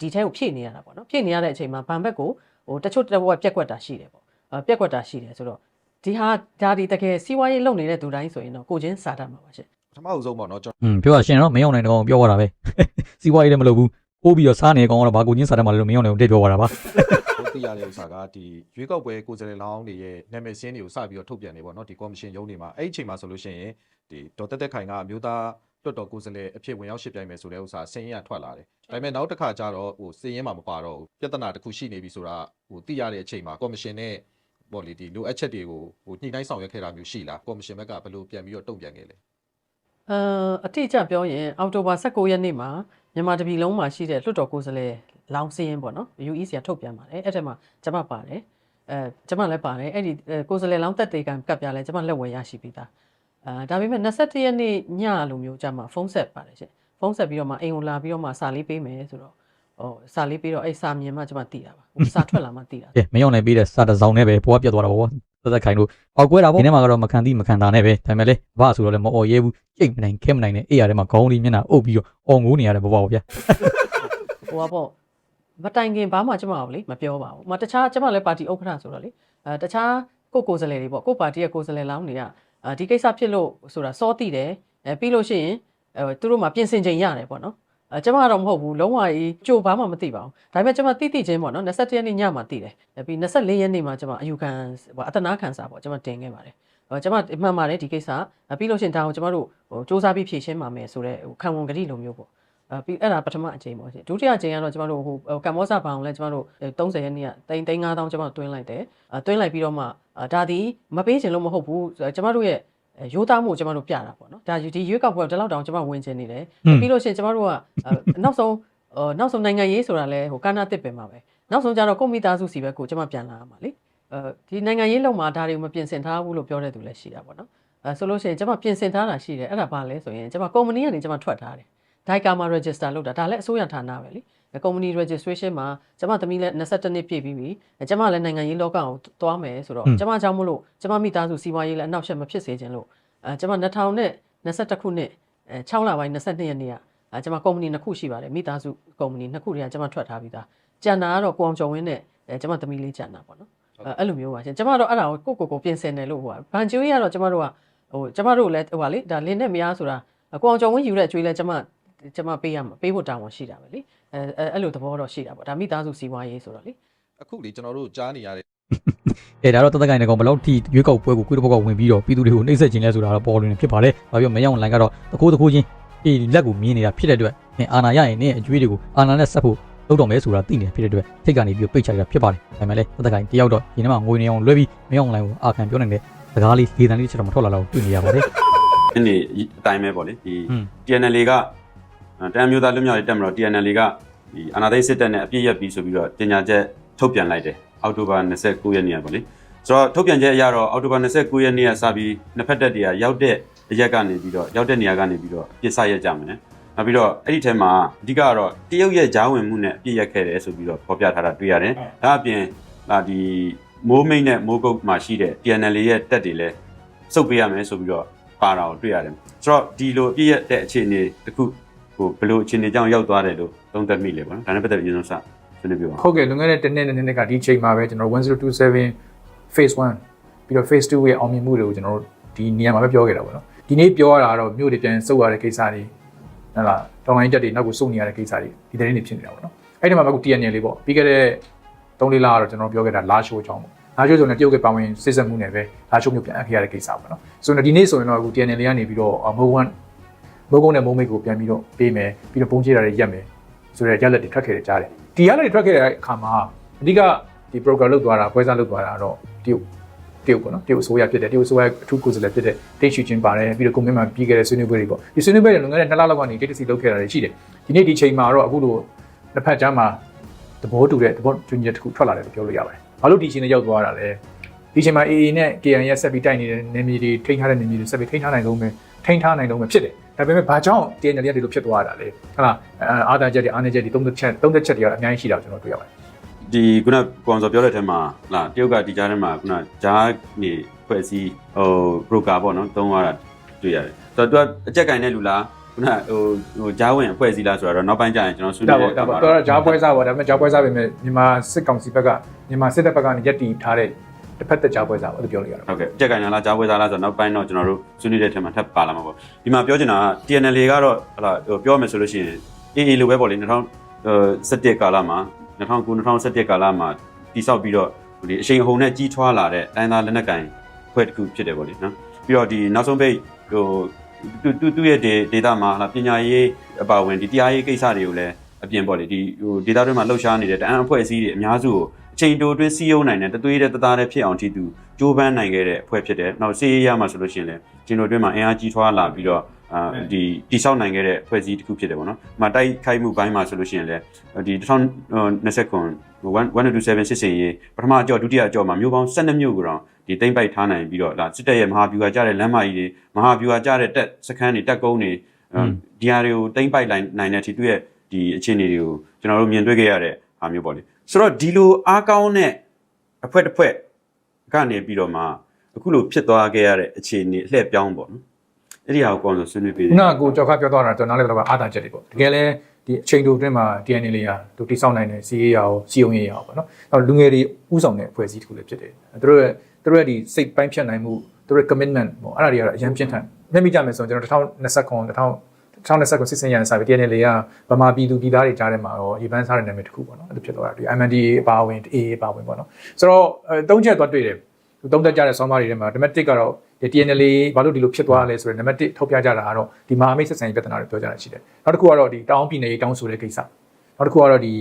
ဒီထဲကိုဖြည့်နေရတာပေါ့နော်ဖြည့်နေရတဲ့အချိန်မှာဘဏ်ဘက်ကို ဟိုတချို့တစ်ဝက်ပြက်ကွက်တာရှိတယ်ပေါ့အာပြက်ကွက်တာရှိတယ်ဆိုတော့ဒီဟာဒါဒီတကယ်စီးပွားရေးလုပ်နေတဲ့သူတိုင်းဆိုရင်တော့ကိုချင်းစားတတ်မှာပါရှင့်ပထမအဆုံးပေါ့နော်ကျွန်อืมပြောရရှင်တော့မင်းအောင်နိုင်တကောင်းပြောရတာပဲစီးပွားရေးလည်းမလုပ်ဘူးပိုးပြီးတော့စားနေကောင်ကတော့ဘာကိုချင်းစားတယ်မှလည်းမင်းအောင်နိုင်ကိုတက်ပြောရတာပါတော်သိရတဲ့ဥစ္စာကဒီရွေးကောက်ပွဲကိုယ်စားလှယ်လောင်းတွေရဲ့နာမည်စင်းတွေကိုစပြီးတော့ထုတ်ပြန်နေပေါ့နော်ဒီကော်မရှင်ရုံးတွေမှာအဲ့ဒီအချိန်မှာဆိုလို့ရှိရင်ဒီဒေါ်တက်တက်ခိုင်ကအမျိုးသား လွတ်တော်ကိုယ်စားလှယ်အဖြစ်ဝင်ရောက်ရှစ်ပြိုင်မယ်ဆိုတဲ့ဥစ္စာစင်းရင်ကထွက်လာတယ်ဒါပေမဲ့နောက်တစ်ခါကျတော့ဟိုစင်းရင်မှာမပါတော့ဘူးပြဿနာတစ်ခုရှိနေပြီဆိုတာဟိုသိရတဲ့အချိန်မှာကော်မရှင်နဲ့ပေါ့လေဒီလိုအပ်ချက်တွေကိုဟိုညှိနှိုင်းဆောင်ရွက်ခဲ့တာမျိုးရှိလားကော်မရှင်ဘက်ကဘယ်လိုပြန်ပြီးတော့တုံ့ပြန်ခဲ့လဲအာအတိအကျပြောရင်အောက်တိုဘာ16ရက်နေ့မှာမြန်မာတပြည်လုံးမှာရှိတဲ့လွှတ်တော်ကိုယ်စားလှယ်လောင်းစင်းရင်ပေါ့နော် UEC ကထုတ်ပြန်ပါတယ်အဲ့ထက်မှာကျွန်မပါတယ်အဲကျွန်မလည်းပါတယ်အဲ့ဒီကိုယ်စားလှယ်လောင်းတက်တေကံကပ်ပြလဲကျွန်မလက်ဝယ်ရရှိပြီးသား အာဒါပေမဲ့21ရက်နေ့ညလိုမျိုးကြာမှဖုန်းဆက်ပါတယ်ရှင်ဖုန်းဆက်ပြီးတော့မှအိမ်ကိုလာပြီးတော့မှစာလေးပေးမယ်ဆိုတော့ဟိုစာလေးပြီးတော့အဲ့စာမြင်မှကျွန်မသိတာပါဟိုစာထွက်လာမှသိတာကဲမင်းအောင်နိုင်ပြီးတဲ့စာတစ်စောင်းနဲ့ပဲဘွားပြတ်သွားတာပေါ့ကွာသက်သက်ခိုင်တို့ပောက်ကွဲတာပေါ့ဒီနေ့မှာကတော့မခံသီးမခံတာနဲ့ပဲဒါပေမဲ့လေဘာဆိုတော့လည်းမအော်ရဲဘူးကြိတ်မနိုင်ခဲမနိုင်နဲ့အေးရထဲမှာခေါင်းလေးမျက်နှာအုပ်ပြီးတော့အော်ငိုးနေရတယ်ဘောပေါ့ဗျာဟိုကပေါ့မတိုင်ခင်ဘာမှကျမကိုလေမပြောပါဘူး။မတခြားကျမလည်းပါတီဥက္ကဋ္ဌဆိုတော့လေအဲတခြားကိုကိုယ်စားလှယ်တွေပေါ့ကိုပါတီရဲ့ကိုယ်စားလှယ်လောင်းတွေက အဲဒီကိစ္စဖြစ်လို့ဆိုတာစောတိတယ်အဲပြီးလို့ရှိရင်အဲသူတို့မှပြင်ဆင်ချိန်ရတယ်ပေါ့နော်။အဲကျမကတော့မဟုတ်ဘူးလုံးဝကြီးကြိုဘာမှမသိပါဘူး။ဒါပေမဲ့ကျမတိတိချင်းပေါ့နော်21ရက်နေ့ညမှသိတယ်။ပြီး24ရက်နေ့မှကျမအယူခံဟိုအတနာခံစာပေါ့ကျမတင်ခဲ့ပါတယ်။ဟိုကျမမှန်ပါတယ်ဒီကိစ္စပြီးလို့ရှိရင်ဒါကိုကျမတို့ဟိုစူးစမ်းပြီးဖြေရှင်းပါမယ်ဆိုတော့ဟိုခံဝန်ကတိလိုမျိုးပေါ့အဲ ပြီးအဲ့ဒါပထမအချိန်ပေါ့ရှင်ဒုတိယအချိန်ကတော့ကျမတို့ဟိုကမ္ဘောဇဘာအောင်လဲကျမတို့30ရက်နေ့ကတိန်တိန်9000ကျမတို့တွင်းလိုက်တယ်အဲတွင်းလိုက်ပြီးတော့မှဒါဒီမပေးချင်လို့မဟုတ်ဘူးကျမတို့ရဲ့ရိုးသားမှုကျမတို့ပြတာပေါ့နော်ဒါဒီရွေးကောက်ပွဲဒီလောက်တောင်ကျမဝင်ချင်နေတယ်ပြီးလို့ရှိရင်ကျမတို့ကနောက်ဆုံးနောက်ဆုံးနိုင်ငံရေးဆိုတာလဲဟိုကာနာတစ်ပင်မှာပဲနောက်ဆုံးကျတော့ကိုမိသားစုစီပဲကိုကျမပြန်လာရမှာလေအဲဒီနိုင်ငံရေးလုံမှာဒါတွေကိုမပြင်ဆင်ထားဘူးလို့ပြောတဲ့သူလည်းရှိတာပေါ့နော်အဲဆိုလို့ရှိရင်ကျမပြင်ဆင်ထားတာရှိတယ်အဲ့ဒါဘာလဲဆိုရင်ကျမကုမ္ပဏီကနေကျမထွက်ထားတယ် ဒိုက်ကာမှာ register လုပ်တာဒါလည်းအစိုးရဌာနပဲလေ company registration မှာကျမသမီးလည်း22နှစ်ပြည့်ပြီးပြီကျမလည်းနိုင်ငံရေးလောကကိုသွားမယ်ဆိုတော့ကျမကြောင့်မလို့ကျမမိသားစုစီးပွားရေးလည်းအနောက်ရှက်မဖြစ်စေချင်လို့အဲကျမ2021ခုနှစ်အဲ6လပိုင်း22ရက်နေ့ကအဲကျမ company နှစ်ခုရှိပါတယ်မိသားစု company နှစ်ခုတည်းကကျမထွက်ထားပြီးသားကျန်တာကတော့ကိုအောင်ကျော်ဝင်းနဲ့အဲကျမသမီးလေးကျန်တာပေါ့နော်အဲအဲ့လိုမျိုးပါရှင်ကျမတော့အဲ့ဒါကိုကိုကိုကိုပြင်ဆင်တယ်လို့ဟိုဘန်ဂျူရီကတော့ကျမတို့ကဟိုကျမတို့လည်းဟိုပါလေဒါလင်းနဲ့မရဆိုတာကိုအောင်ကျော်ဝင်းယူတဲ့အကျွေးလဲကျမ ကျမပေးရမှာပေးဖို့တာဝန်ရှိတာပဲလေအဲအဲ့လိုသဘောတော့ရှိတာပေါ့ဒါမိသားစုစီးပွားရေးဆိုတော့လေအခုလေကျွန်တော်တို့ကြားနေရတဲ့အဲဒါတော့တက်တက်ကိုင်းနေကောင်ဘယ်လောက်ထိရွေးကောက်ပွဲကိုကွေးတစ်ပေါက်ကဝင်ပြီးတော့ပြည်သူတွေကိုနှိမ့်ဆက်ခြင်းလဲဆိုတာတော့ပေါ်လွင်ဖြစ်ပါလေ။ဘာပြောမရောက်လိုင်းကတော့တကိုးတကိုးချင်းအေးလက်ကိုမြင်နေတာဖြစ်တဲ့အတွက်နင်အာနာရရင်နင်အကျွေးတွေကိုအာနာနဲ့ဆက်ဖို့လုပ်တော့မယ်ဆိုတာသိနေဖြစ်တဲ့အတွက်ထိတ်ကနေပြီးပိတ်ချလိုက်တာဖြစ်ပါတယ်။ဒါပေမဲ့လည်းတက်တက်ကိုင်းတယောက်တော့ဒီနေ့မှာငွေနေအောင်လွှဲပြီးမရောက်လိုင်းကိုအာခံပြောနေတဲ့စကားလေးလေးတန်လေးချက်တော့မထွက်လာတော့တွေ့နေရပါတယ်ဒီနေ့အတိုင်းပဲပေါ့လေဒီဟွန်း TNL က တန်မျိုးသားလွတ်မြောက်ရေးတက်မတော် TNL ကဒီအာဏာသိမ်းစစ်တပ်နဲ့အပြည့်ရက်ပြီးဆိုပြီးတော့တင်ညာချက်ထုတ်ပြန်လိုက်တယ်အောက်တိုဘာ29ရက်နေ့ကပေါ့လေဆိုတော့ထုတ်ပြန်ချက်အရတော့အောက်တိုဘာ29ရက်နေ့ကစပြီးနှစ်ဖက်တပ်တွေကရောက်တဲ့အရက်ကနေပြီးတော့ရောက်တဲ့နေရာကနေပြီးတော့ပြစ်ဆရက်ကြမယ်နောက်ပြီးတော့အဲ့ဒီထဲမှာအဓိကကတော့တရုတ်ရဲ့ဂျားဝင်မှုနဲ့အပြည့်ရက်ခဲ့တယ်ဆိုပြီးတော့ဖော်ပြထားတာတွေ့ရတယ်ဒါအပြင်ဒါဒီမိုးမိတ်နဲ့မိုးကုတ်မှာရှိတဲ့ TNL ရဲ့တက်တွေလည်းစုပ်ပေးရမယ်ဆိုပြီးတော့ပါတာကိုတွေ့ရတယ်ဆိုတော့ဒီလိုအပြည့်ရက်တဲ့အခြေအနေတစ်ခု ဟိုဘယ်လိုအခြေအနေကြောင့်ရောက်သွားတယ်လို့သုံးသပ်မိလဲပေါ့နော်ဒါနဲ့ပတ်သက်ပြီးကျွန်တော်စဆွေးနွေးပြပါဟုတ်ကဲ့လွန်ခဲ့တဲ့တစ်နှစ်နှစ်နှစ်ကဒီချိန်မှာပဲကျွန်တော်1027 phase 1ပြီးတော့ phase 2ရဲ့အောင်မြင်မှုတွေကိုကျွန်တော်တို့ဒီနေရာမှာပဲပြောခဲ့တာပေါ့နော်ဒီနေ့ပြောရတာကတော့မြို့တွေပြန်စုပ်ရတဲ့ကိစ္စတွေဟုတ်လားတောင်လိုင်းချက်တွေနောက်ကိုစုပ်နေရတဲ့ကိစ္စတွေဒီတဲ့နေဖြစ်နေတာပေါ့နော်အဲ့ဒီမှာအခု TNL လေးပေါ့ပြီးခဲ့တဲ့3လေးလကတော့ကျွန်တော်ပြောခဲ့တာလာရှိုးချောင်းပေါ့လာရှိုးဆိုရင်တရုတ်ကပါဝင်စစ်ဆက်မှုနဲ့ပဲလာရှိုးမျိုးပြန်အပ်ခဲ့ရတဲ့ကိစ္စပေါ့နော်ဆိုတော့ဒီနေ့ဆိုရင်တော့အခု TNL လေးကနေပြီးတော့မိုးဝ န်မိုးကုန်းနဲ့မိုးမိတ်ကိုပြန်ပြီးတော့ပေးမယ်ပြီးတော့ပုံချတာတွေရက်မယ်ဆိုတဲ့ရလက်တွေထွက်ခဲ့တယ်ကြားတယ်ဒီရလက်တွေထွက်ခဲ့တဲ့အခါမှာအဓိကဒီ broker လောက်သွားတာပွဲစားလောက်သွားတာတော့တရုတ်တရုတ်ပေါ့နော်တရုတ်အစိုးရဖြစ်တယ်တရုတ်အစိုးရအထူးကိုယ်စားလှယ်ဖြစ်တဲ့တိတ်ရှိချင်းပါတယ်ပြီးတော့ကွန်မန့်မှာပြီးခဲ့တဲ့ဆွေးနွေးပွဲတွေပေါ့ဒီဆွေးနွေးပွဲတွေလွန်ခဲ့တဲ့2လလောက်ကနေတိတ်တစီလောက်ခဲ့တာတွေရှိတယ်ဒီနေ့ဒီချိန်မှာတော့အခုလိုတစ်ဖက်ကြားမှာသဘောတူတဲ့သဘောတူညီချက်တစ်ခုထွက်လာတယ်လို့ပြောလို့ရပါတယ်ဘာလို့ဒီချိန်နဲ့ရောက်သွားတာလဲဒီချိန်မှာ AA နဲ့ KN ရဲ့ဆက်ပြီးတိုက်နေတဲ့နေမြေတွေထိန်းထားတဲ့နေမြေတွေဆက်ပြီးထိန်းထားနိုင်လုံးပဲထိန်းထားနိုင်လုံးပဲဖြစ်တယ် ဒါပေမဲ့ဘာကြောင့် TNL ကဒီလိုဖြစ်သွားတာလဲဟုတ်လားအာသာချက်တွေအာနေချက်တွေသုံးသက်ချက်သုံးသက်ချက်တွေကတော့အများကြီးရှိတာကိုကျွန်တော်တွေ့ရပါတယ်ဒီခုနကွန်စော်ပြောတဲ့အထက်မှာလာတရုတ်ကဒီကြားထဲမှာခုနဂျားနေဖွဲ့စည်းဟို broker ပေါ့နော်သုံးရတာတွေ့ရတယ်ဆိုတော့သူကအကြက်ကင်တဲ့လူလားခုနဟိုဟိုဂျားဝင်အဖွဲ့စည်းလားဆိုတော့နောက်ပိုင်းကျရင်ကျွန်တော်ဆွေးနွေးဒါပေါ့ဒါပေါ့တော့ဂျားပွဲစားပေါ့ဒါပေမဲ့ဂျားပွဲစားပဲမြန်မာစစ်ကောင်စီဘက်ကမြန်မာစစ်တပ်ဘက်ကနေရက်တီထားတဲ့ တစ်ဖက်သက်ဂျားပွဲစားပေါ့လို့ပြောလို့ရတယ်ဟုတ်ကဲ့အကြက်ကင်လားဂျားဝဲသားလားဆိုတော့နောက်ပိုင်းတော့ကျွန်တော်တို့ဆွေးနွေးတဲ့ထဲမှာထပ်ပါလာမှာပေါ့ဒီမှာပြောချင်တာက TNL ကတော့ဟလာဟိုပြောမယ်ဆိုလို့ရှိရင် AA လိုပဲပေါ့လေ2017ကာလမှာ2009 2017ကာလမှာတိဆောက်ပြီးတော့ဒီအချိန်အဟုန်နဲ့ကြီးထွားလာတဲ့တိုင်းသားလက်နက်ကင်ဖွဲ့တစ်ခုဖြစ်တယ်ပေါ့လေနော်ပြီးတော့ဒီနောက်ဆုံးပိတ်ဟိုသူသူသူ့ရဲ့ data မှာဟလာပညာရေးအပါဝင်ဒီတရားရေးကိစ္စတွေကိုလည်းအပြင်ပေါ့လေဒီဟို data တွေမှာလှုပ်ရှားနေတဲ့တအံအဖွဲ့အစည်းတွေအများစုကိုအ ချိန်တိုအတွင်းစီးရုံးနိုင်တဲ့တသွေးတဲ့တသားတဲ့ဖြစ်အောင်ထိသူကြိုးပမ်းနိုင်ခဲ့တဲ့အဖွဲ့ဖြစ်တယ်နောက်စီးရေးရမှာဆိုလို့ရှိရင်လည်းကျွန်တော်တို့မှာအင်အားကြီးထွားလာပြီးတော့အာဒီတိဆောက်နိုင်ခဲ့တဲ့အဖွဲ့အစည်းတစ်ခုဖြစ်တယ်ပေါ့နော်။မှာတိုက်ခိုက်မှုဘိုင်းမှာဆိုလို့ရှိရင်လည်းဒီ2020ခု127စစ်စင်ရေးပထမအကြော့ဒုတိယအကြော့မှာမျိုးပေါင်း12မျိုးကိုတော့ဒီတိမ့်ပိုက်ထားနိုင်ပြီးတော့ဒါစစ်တပ်ရဲ့မဟာဗျူဟာကျတဲ့လမ်းမကြီးတွေမဟာဗျူဟာကျတဲ့တက်စခန်းတွေတက်ကုန်းတွေဒီဟာတွေကိုတိမ့်ပိုက်နိုင်တဲ့အထိသူ့ရဲ့ဒီအခြေအနေတွေကိုကျွန်တော်တို့မြင်တွေ့ခဲ့ရတဲ့ဟာမျိုးပေါ့လေ။ ဆိုတော့ဒီလိုအားကောင်းတဲ့အဖွဲ့တစ်ဖွဲ့ကနေပြီးတော့မှအခုလိုဖြစ်သွားခဲ့ရတဲ့အခြေအနေအလှည့်ပြောင်းပေါ့နော်အဲ့ဒီဟာကိုကောင်းဆိုဆွေးနွေးပေးခုနကကိုကြောက်ခပြောသွားတာကျွန်တော်နားလည်တော့အာသာချက်တွေပေါ့တကယ်လဲဒီအချိန်တိုအတွင်းမှာ DNA လေးရာသူတိစောက်နိုင်တဲ့စီရေးရာရောစီယုံရေးရာရောပေါ့နော်နောက်လူငယ်တွေဥဆောင်တဲ့အဖွဲ့အစည်းတစ်ခုလည်းဖြစ်တယ်သူတို့ရဲ့သူတို့ရဲ့ဒီစိတ်ပိုင်းဖြတ်နိုင်မှုသူတို့ရဲ့ commitment ပေါ့အဲ့ဒါတွေကတော့အရင်ပြင်းထန်မျက်မိကြမယ်ဆိုရင်ကျွန်တော်2029 2029စစ်စင်ရန်စာပြီး DNA လေးကဗမာပြည်သူပြည်သားတွေကြားထဲမှာရောဒီပန်းစားတဲ့နာမည်တစ်ခုပေါ့နော်အဲ့လိုဖြစ်သွားတာဒီ MNDA အပါဝင် AA အပါဝင်ပေါ့နော်ဆိုတော့အဲသုံးချက်သွားတွေ့တယ်သုံးသက်ကြတဲ့ဆောင်းပါးတွေထဲမှာ domestic ကတော့ဒီ TNL ဘာလို့ဒီလိုဖြစ်သွားလဲဆိုတော့ number 1ထုတ်ပြကြတာကတော့ဒီမဟာမိတ်ဆက်ဆံရေးပြဿနာတွေပြောကြတာရှိတယ်နောက်တစ်ခုကတော့ဒီတောင်းပြည်နယ်ရေးတောင်းဆိုတဲ့ကိစ္စနောက်တစ်ခုကတော့ဒီ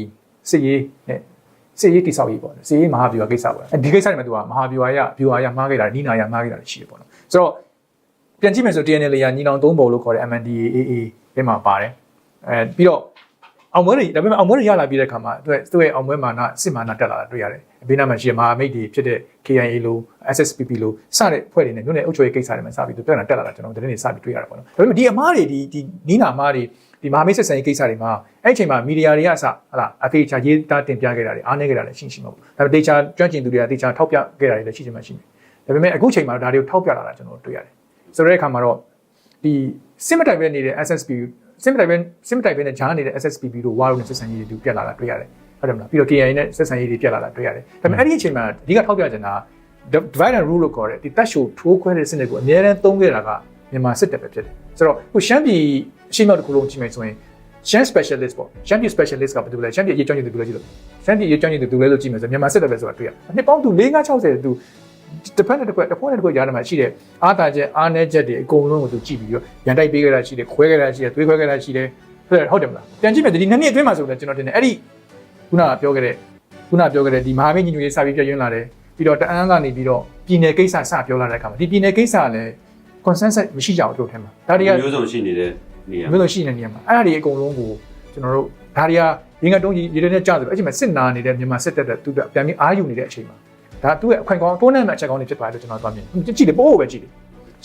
စစ်ရေးနဲ့စစ်ရေးတိဆောက်ရေးပေါ့စစ်ရေးမဟာဗျူဟာကိစ္စပေါ့အဲဒီကိစ္စတွေမှာသူကမဟာဗျူဟာရဗျူဟာရမှားခဲ့တာနီနာရမှားခဲ့တာရှိတယ်ပေါ့နော်ဆိုတော့ ပြန်ကြည့်မယ်ဆို TNL ရညီနောင်သုံးပုံလို့ခေါ်တဲ့ MNDAA အဲမှာပါတယ်အဲပြီးတော့အောင်မွေးတွေဒါပေမဲ့အောင်မွေးတွေရလာပြီးတဲ့အခါမှာသူသူ့ရဲ့အောင်မွေးမာနစစ်မာနတက်လာတာတွေ့ရတယ်။ဘေးနားမှာရှိတဲ့မဟာမိတ်တွေဖြစ်တဲ့ KIA လို့ SSPP လို့စတဲ့အဖွဲ့တွေနဲ့မြို့နယ်အုပ်ချုပ်ရေးကိစ္စတွေမှာစပြီးသူပြဿနာတက်လာတာကျွန်တော်တို့တနေ့စပြီးတွေ့ရတာပေါ့နော်။ဒါပေမဲ့ဒီအမားတွေဒီဒီနီးနာအမားတွေဒီမဟာမိတ်ဆက်ဆံရေးကိစ္စတွေမှာအဲ့အချိန်မှာမီဒီယာတွေကအစဟလာအသေးချာရေးသားတင်ပြခဲ့တာတွေအားနည်းခဲ့တာလည်းရှိရှိမှာပေါ့။ဒါပေမဲ့တေချာကျွမ်းကျင်သူတွေကတေချာထောက်ပြခဲ့တာတွေလည်းရှိချင်မှရှိမယ်။ဒါပေမဲ့အခုချိန်မှာဒါတွေကိုထောက်ပြလာတာကျွန်တော်တို့တွေ့ရတယ်။ ဆိုတဲ့အခါမှာတော့ဒီစစ်မတိုင်ပဲနေတဲ့ SSP စစ်မတိုင်ပဲစစ်မတိုင်ပဲနဲ့ဂျားနေတဲ့ SSPP တို့ဝါတို့နဲ့ဆက်ဆံရေးတွေပြက်လာတာတွေ့ရတယ်ဟုတ်တယ်မလားပြီးတော့ KIA နဲ့ဆက်ဆံရေးတွေပြက်လာတာတွေ့ရတယ်ဒါပေမဲ့အဲ့ဒီအချိန်မှာအဓိကထောက်ပြချင်တာ divide and rule လို့ခေါ်တဲ့ဒီတက်ရှိုထိုးခွဲတဲ့စနစ်ကိုအများအားသုံးခဲ့တာကမြန်မာစစ်တပ်ပဲဖြစ်တယ်ဆိုတော့ခုရှမ်းပြည်အရှိမြောက်တစ်ခုလုံးကြည့်မယ်ဆိုရင်ရှမ်း specialist ပေါ့ရှမ်းပြည် specialist ကဘယ်သူလဲရှမ်းပြည်အရေးကြောင်းကျင်သူဘယ်လိုကြည့်လို့ရှမ်းပြည်အရေးကြောင်းကျင်သူဘယ်လိုလဲလို့ကြည့်မယ်ဆိုမြန်မာစစ်တပ်ပဲဆိုတာတွေ့ရနှစ်ပေါင်းသူ4 5 60သူ တစ်ဖက်နဲ့တစ်ဖက်တစ်ဖက်နဲ့တစ်ဖက်ကြားထဲမှာရှိတဲ့အားတာချက်အားနည်းချက်တွေအကုန်လုံးကိုသူကြည့်ပြီးတော့ရန်တိုက်ပေးခဲ့တာရှိတယ်ခွဲခဲ့တာရှိတယ်သွေးခွဲခဲ့တာရှိတယ်ဟုတ်တယ်မလားပြန်ကြည့်မယ်ဒီနှစ်နှစ်အတွင်းမှာဆိုတော့ကျွန်တော်တင်တယ်အဲ့ဒီခုနကပြောခဲ့တဲ့ခုနကပြောခဲ့တဲ့ဒီမဟာမိတ်ညီညွတ်ရေးစာပြီးပြရင်းလာတယ်ပြီးတော့တအန်းကနေပြီးတော့ပြည်နယ်ကိစ္စစပြောလာတဲ့အခါမှာဒီပြည်နယ်ကိစ္စကလည်း consensus မရှိကြဘူးတို့ထဲမှာဒါတွေကမျိုးစုံရှိနေတဲ့နေရာမျိုးလိုရှိနေတဲ့နေရာမှာအဲ့ဒါတွေအကုန်လုံးကိုကျွန်တော်တို့ဒါတွေကရင်းကတုံးကြီးရေထဲနဲ့ကြားတယ်အဲ့ချိန်မှာစစ်နာနေတဲ့မြန်မာစစ်တပ်တဲ့သူကပြန်ပြီးအာယူနေတဲ့အချိန်မှာ ဒါသူ့ရဲ့အခွင့်ကောင်းတိုးနှံ့တဲ့အချက်ကောင်းတွေဖြစ်ပါတယ်လို့ကျွန်တော်သွားမြင်ကြည့်လေပို့ဖို့ပဲကြည့်လေ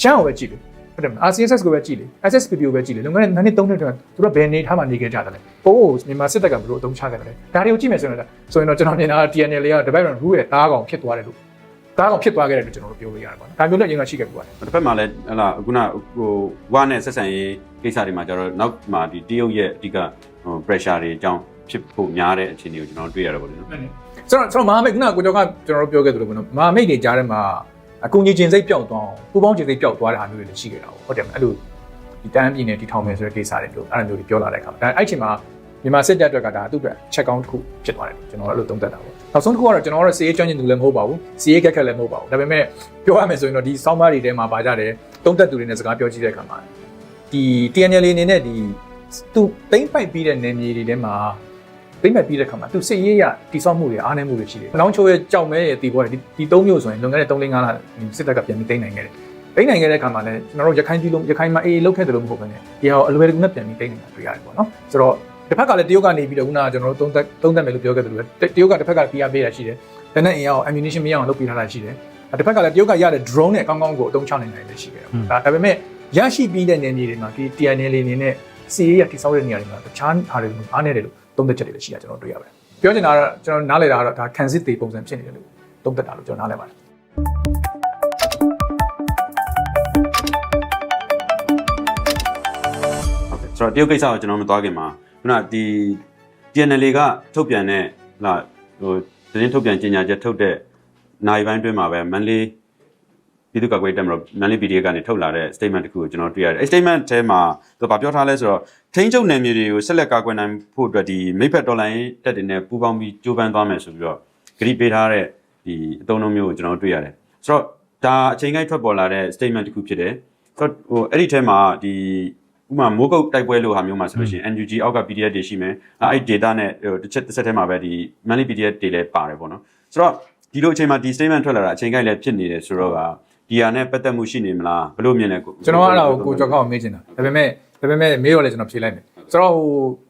ရှမ်းကိုပဲကြည့်လေဟုတ်တယ်မလား RCSS ကိုပဲကြည့်လေ SSPP ကိုပဲကြည့်လေလွန်ခဲ့တဲ့နှစ်နှစ်သုံးနှစ်အတွင်းသူတို့ဘယ်နေထားမှနေခဲ့ကြတယ်လဲပို့ဖို့မြန်မာစစ်တပ်ကဘယ်လိုအသုံးချခဲ့တယ်လဲဒါတွေကိုကြည့်မယ်ဆိုရင်တော့ဆိုရင်တော့ကျွန်တော်မြင်တာ TNL က Development Rule ရဲ့တားကောင်ဖြစ်သွားတယ်လို့တားကောင်ဖြစ်သွားခဲ့တယ်လို့ကျွန်တော်တို့ပြောလို့ရတယ်ပေါ့နော်ဒါမျိုးလည်းအရင်ကရှိခဲ့ပြီပါတယ်တစ်ဖက်မှာလည်းဟလာခုနဟိုဝါနဲ့ဆက်ဆံရေးကိစ္စတွေမှာကျတော့နောက်မှာဒီတရုတ်ရဲ့အဓိကဟို pressure တွေအကြောင်းဖြစ်ဖို့များတဲ့အခြေအနေကိုကျွန်တော်တို့တွေ့ရတော့ဗောလေနော် ဆိုတော့ဆိုတော့မဟာမိတ်ခုနကကိုကျော်ကကျွန်တော်တို့ပြောခဲ့သလိုပေါ့နော်မဟာမိတ်တွေကြားထဲမှာအကူကြီးချင်းစိတ်ပျောက်သွားအောင်ပူပေါင်းချင်းစိတ်ပျောက်သွားတဲ့ဟာမျိုးတွေလည်းရှိခဲ့တာပေါ့ဟုတ်တယ်မလားအဲ့လိုဒီတန်းပြည်နယ်တီထောင်မယ်ဆိုတဲ့ကိစ္စတွေလို့အဲ့လိုမျိုးတွေပြောလာတဲ့အခါမှာဒါအဲ့ချိန်မှာမြန်မာစစ်တပ်အတွက်ကဒါသူ့အတွက်ချက်ကောင်းတစ်ခုဖြစ်သွားတယ်ကျွန်တော်အဲ့လိုသုံးသပ်တာပေါ့နောက်ဆုံးတစ်ခုကတော့ကျွန်တော်တို့စီရေးကျွမ်းကျင်သူလည်းမဟုတ်ပါဘူးစီရေးကက်ခက်လည်းမဟုတ်ပါဘူးဒါပေမဲ့ပြောရမယ်ဆိုရင်တော့ဒီစောင်းပါးတွေထဲမှာပါကြတယ်သုံးသပ်သူတွေနဲ့စကားပြောကြည့်တဲ့အခါမှာဒီ TNL အနေနဲ့ဒီသူတိမ့်ပိုက်ပြီးတဲ့နေမြေတွေထဲမှာ သိမ့်မဲ့ပြီးတဲ့ခါမှာသူစစ်ရေးရတိစောက်မှုတွေအားနည်းမှုတွေရှိတယ်။နောင်ချိုရဲ့ကြောက်မဲရဲ့တီပေါ်ဒီဒီ၃မျိုးဆိုရင်လွန်ခဲ့တဲ့3 5လစစ်တပ်ကပြန်ပြီးသိမ်းနိုင်ခဲ့တယ်။သိမ်းနိုင်ခဲ့တဲ့ခါမှာလည်းကျွန်တော်တို့ရခိုင်ပြည်လုံးရခိုင်မှာအေးလုတ်ခဲ့တယ်လို့မဟုတ်ဘဲနဲ့ဒီဟာကိုအလွယ်တကူနဲ့ပြန်ပြီးသိမ်းနိုင်တာတွေ့ရတယ်ပေါ့နော်။ဆိုတော့တစ်ဖက်ကလည်းတရုတ်ကနေပြီးတော့ခုနကကျွန်တော်တို့သုံးသက်သုံးသက်မယ်လို့ပြောခဲ့တယ်လို့တရုတ်ကတစ်ဖက်က PR ပေးတာရှိတယ်။တနက်အင်အားကို ammunition မရအောင်လုပ်ပေးထားတာရှိတယ်။တစ်ဖက်ကလည်းတရုတ်ကရတဲ့ drone နဲ့ကောင်းကောင်းကိုအသုံးချနိုင်တယ်လည်းရှိခဲ့တယ်။ဒါဒါပေမဲ့ရရှိပြီးတဲ့နေမြေတွေမှာဒီ TNL အနေနဲ့စီရေးရတိစောက်တဲ့နေရာတွေမှာတခြားဟာတွေအားနည်းတယ်လို့ သုံးသက်ချက်တွေလည်းရှိတာကျွန်တော်တွေ့ရပါတယ်။ပြောချင်တာကတော့ကျွန်တော်နားလည်တာကတော့ဒါခံစစ်သေးပုံစံဖြစ်နေတယ်လို့သုံးသက်တာလို့ကျွန်တော်နားလည်ပါတယ်ဟုတ်ကဲ့ဆိုတော့တရုတ်ကိစ္စကိုကျွန်တော်မသွားခင်မှာခုနဒီ TNL ကထုတ်ပြန်တဲ့ဟလာဟိုသတင်းထုတ်ပြန်ကြေညာချက်ထုတ်တဲ့နိုင်ပိုင်းတွင်းမှာပဲမန်လေး ပြည်သူ့ကာကွယ်ရေးတပ်မတော်မန်လေး PDF ကနေထုတ်လာတဲ့ statement တစ်ခုကိုကျွန်တော်တွေ့ရတယ်။အဲ statement ထဲမှာသူကပြောထားလဲဆိုတော့ထိန်းချုပ်နယ်မြေတွေကိုဆက်လက်ကာကွယ်နိုင်ဖို့အတွက်ဒီမိဖက်တော်လိုင်းတပ်တွေနဲ့ပူးပေါင်းပြီးကြိုးပမ်းသွားမယ်ဆိုပြီးတော့ဂရိပေးထားတဲ့ဒီအသုံးအနှုန်းမျိုးကိုကျွန်တော်တွေ့ရတယ်။ဆိုတော့ဒါအချိန်ကိုက်ထွက်ပေါ်လာတဲ့ statement တစ်ခုဖြစ်တယ်။ဆိုတော့ဟိုအဲ့ဒီထဲမှာဒီဥပမာမိုးကုတ်တိုက်ပွဲလိုဟာမျိုးမှာဆိုလို့ရှိရင် NUG အောက်က PDF တွေရှိမယ်အဲ့ဒီ data နဲ့ဟိုတစ်ချက်တစ်ဆက်ထဲမှာပဲဒီ monthly PDF တွေလည်းပါတယ်ပေါ့နော်ဆိုတော့ဒီလိုအချိန်မှာဒီ statement ထွက်လာတာအချိန်ကိုက်လည်းဖြစ်နေတယ်ဆိုတော့က ဒီဟာနဲ့ပတ်သက်မှုရှိနေမလားဘယ်လိုမြင်လဲကိုကျွန်တော်အဲ့ဒါကိုကိုကျော်ကောက်မေးချင်တာဒါပေမဲ့ဒါပေမဲ့မေးတော့လည်းကျွန်တော်ဖြေလိုက်မယ်ဆိုတော့ဟို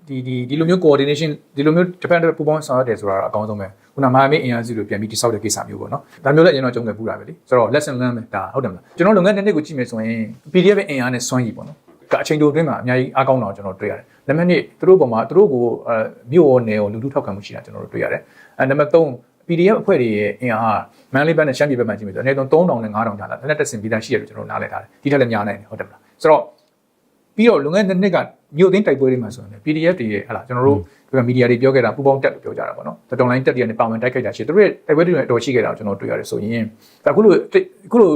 ဒီဒီဒီလိုမျိုး coordination ဒီလိုမျိုးတစ်ဖက်တစ်ဖက်ပူးပေါင်းဆောင်ရွက်တယ်ဆိုတာအကောင်းဆုံးပဲခုနမဟာမိတ်အင်အားစုတွေပြန်ပြီးတိစောက်တဲ့ကိစ္စမျိုးပေါ့နော်ဒါမျိုးလည်းကျွန်တော်ကြုံခဲ့ပူတာပဲလေဆိုတော့ lesson learn ပဲဒါဟုတ်တယ်မလားကျွန်တော်လုပ်ငန်းတစ်နှစ်ကိုကြည့်မယ်ဆိုရင် PDF ရဲ့အင်အားနဲ့စွမ်းရည်ပေါ့နော်ကအချိန်တိုအတွင်းမှာအများကြီးအားကောင်းတော့ကျွန်တော်တွေ့ရတယ်။နံပါတ်1သူတို့ပေါ်မှာသူတို့ကိုအဲမြို့ရောနယ်ရောလူထုထောက်ခံမှုရှိတာကျွန်တော်တို့တွေ့ရတယ်။အဲနံပါတ်3 PDF အဖွဲ့တွေရဲ့အင်အား မန်လေးဘက်နဲ့ရှမ်းပြည်ဘက်မှာကြည့်မယ်ဆိုတော့အနည်းဆုံး3000နဲ့9000ကျားလာလက်တက်စင်ပြီးသားရှိရတယ်ကျွန်တော်နားလည်ထားတယ်ဒီထက်လည်းများနိုင်တယ်ဟုတ်တယ်မလားဆိုတော့ပြီးတော့လွန်ခဲ့တဲ့နှစ်ကမြို့သိမ်းတိုက်ပွဲတွေမှာဆိုရင် PDF တွေရဲ့ဟလာကျွန်တော်တို့ဒီကမီဒီယာတွေပြောခဲ့တာပူပေါင်းတက်လို့ပြောကြတာပေါ့နော်တော်တော်လိုင်းတက်တွေကနေပါဝင်တိုက်ခိုက်တာရှိတယ်သူတို့ရဲ့တိုက်ပွဲတွေနဲ့တော်ရှိခဲ့တာကိုကျွန်တော်တွေ့ရတယ်ဆိုရင်ဒါအခုလိုအခုလို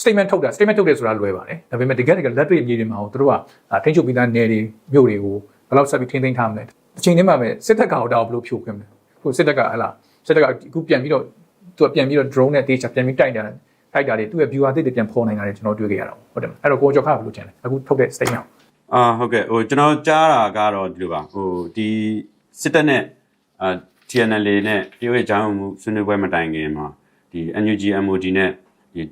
statement ထုတ်တာ statement ထုတ်တယ်ဆိုတာလွယ်ပါတယ်ဒါပေမဲ့တကယ်တကယ်လက်တွေ့အမြင်တွေမှာဟိုတို့ကထိန်းချုပ်ပြီးသားနယ်တွေမြို့တွေကိုဘယ်လောက်ဆက်ပြီးထိန်းသိမ်းထားမလဲအချိန်တည်းမှာပဲစစ်တပ်ကောင်တော့ဘယ်လိုဖြိုခွင်းမလဲခုစစ်တပ်ကဟလာစစ်တပ်ကအခုပြန်ပြီးတော့ သူကပြန်ပြီးတော့ drone နဲ့တေးချပြန်ပြီးတိုက်တာတိုက်တာတွေသူ့ရဲ့ viewer တွေပြန်ဖော်နိုင်တာတွေကျွန်တော်တွေ့ခဲ့ရတာဟုတ်တယ်မလားအဲ့တော့ကိုကျော်ခါဘယ်လိုထင်လဲအခုထုတ်တဲ့ statement အာဟုတ်ကဲ့ဟိုကျွန်တော်ကြားတာကတော့ဒီလိုပါဟိုဒီစစ်တပ်နဲ့အာ TNL နဲ့တရုတ်ရဲ့ဂျောင်းမှုဆွေးနွေးပွဲမတိုင်ခင်မှာဒီ NUG MOD နဲ့ဒီ